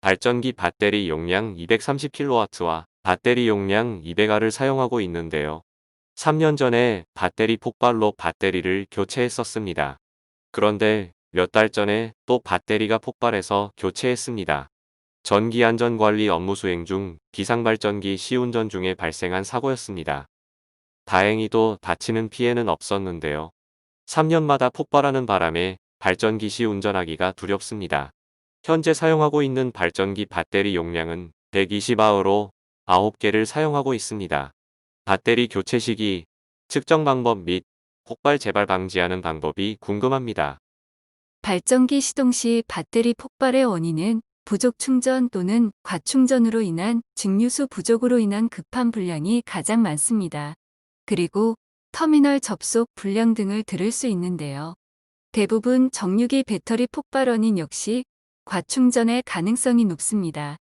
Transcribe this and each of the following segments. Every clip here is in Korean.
발전기 배터리 용량 230kW와 배터리 용량 200R을 사용하고 있는데요. 3년 전에 배터리 폭발로 배터리를 교체했었습니다. 그런데 몇 달 전에 또 배터리가 폭발해서 교체했습니다. 전기 안전 관리 업무 수행 중 비상발전기 시운전 중에 발생한 사고였습니다. 다행히도 다치는 피해는 없었는데요. 3년마다 폭발하는 바람에 발전기 시 운전하기가 두렵습니다. 현재 사용하고 있는 발전기 배터리 용량은 120아우로 9개를 사용하고 있습니다. 배터리 교체 시기, 측정 방법 및 폭발 재발 방지하는 방법이 궁금합니다. 발전기 시동 시 배터리 폭발의 원인은 부족 충전 또는 과충전으로 인한 증류수 부족으로 인한 급한 불량이 가장 많습니다. 그리고 터미널 접속 불량 등을 들을 수 있는데요. 대부분 정유기 배터리 폭발 원인 역시 과충전의 가능성이 높습니다.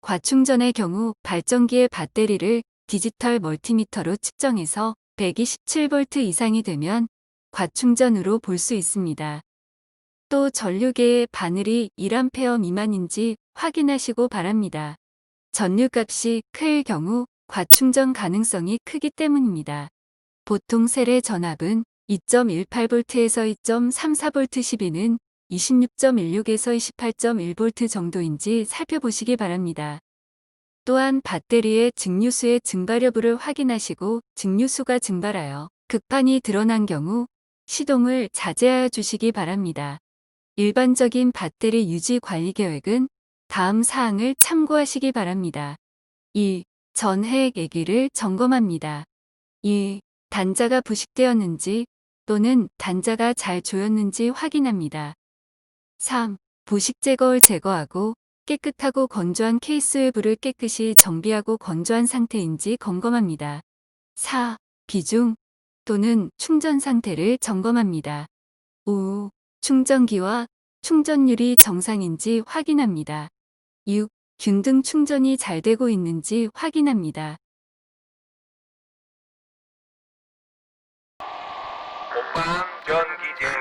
과충전의 경우 발전기의 배터리를 디지털 멀티미터로 측정해서 127V 이상이 되면 과충전으로 볼 수 있습니다. 또 전류계의 바늘이 1A 미만인지 확인하시고 바랍니다. 전류값이 클 경우 과충전 가능성이 크기 때문입니다. 보통 세례 전압은 2.18V에서 2.34V 시비는 26.16에서 28.1V 정도인지 살펴보시기 바랍니다. 또한 배터리의 증류수의 증발 여부를 확인하시고 증류수가 증발하여 급한이 드러난 경우 시동을 자제하여 주시기 바랍니다. 일반적인 배터리 유지 관리 계획은 다음 사항을 참고하시기 바랍니다. 1. 전해액 애기를 점검합니다. 2. 단자가 부식되었는지 또는 단자가 잘 조였는지 확인합니다. 3. 부식 제거를 제거하고 깨끗하고 건조한 케이스 외부를 깨끗이 정비하고 건조한 상태인지 점검합니다. 4. 비중 또는 충전 상태를 점검합니다. 5. 충전기와 충전율이 정상인지 확인합니다. 6. 균등 충전이 잘 되고 있는지 확인합니다. 공방전기제.